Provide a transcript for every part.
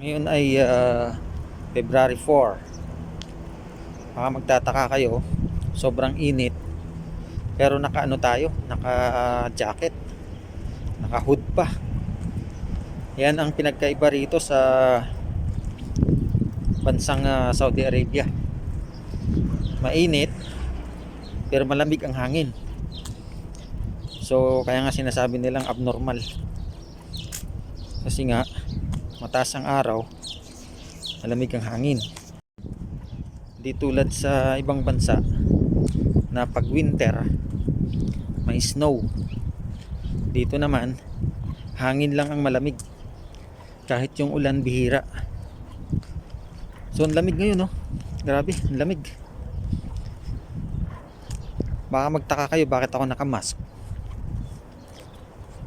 Ngayon ay ah, February 4. Baka magtataka kayo, sobrang init. Pero naka ano tayo, naka jacket. Naka hood pa. Yan ang pinagkaiba rito sa bansang ah, Saudi Arabia. Mainit pero malamig ang hangin. So kaya nga sinasabi nilang abnormal. Kasi nga mataas ang araw, malamig ang hangin. Di tulad sa ibang bansa na pag winter may snow. Dito naman hangin lang ang malamig. Kahit yung ulan bihira. So ang lamig ngayon no. Grabe, ang lamig. Baka magtaka kayo bakit ako nakamask.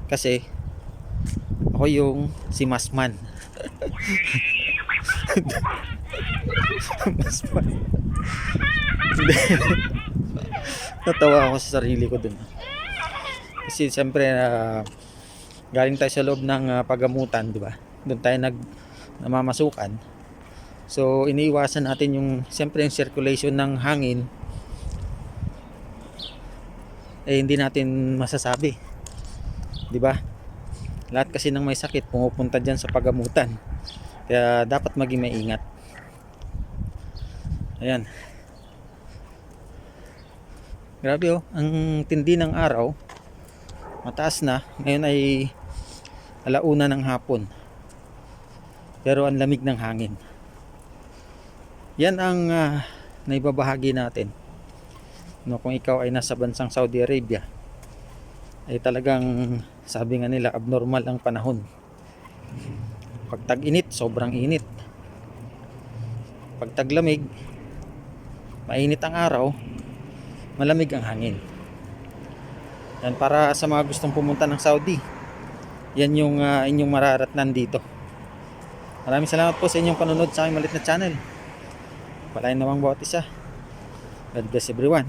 Kasi ako yung si Masman. Masman. Natawa ako sa sarili ko dun. Kasi siyempre na galing tayo sa loob ng ah, pagamutan, di ba? Doon tayo nag namamasukan. So iniiwasan natin yung siyempre yung circulation ng hangin eh hindi natin masasabi. 'Di ba? Lahat kasi ng may sakit pumupunta diyan sa pagamutan. Kaya dapat maging maingat. Ayan. Grabe oh, ang tindi ng araw. Mataas na. Ngayon ay alauna ng hapon. Pero ang lamig ng hangin. Yan ang ah, naibabahagi natin no, kung ikaw ay nasa bansang Saudi Arabia ay talagang sabi nga nila abnormal ang panahon. Pag tag-init sobrang init. Pag taglamig mainit ang araw malamig ang hangin. Yan para sa mga gustong pumunta ng Saudi yan yung ah, inyong mararatnan dito. Maraming salamat po sa inyong panonood sa aking malit na channel. Palain namang bawat isa. God bless everyone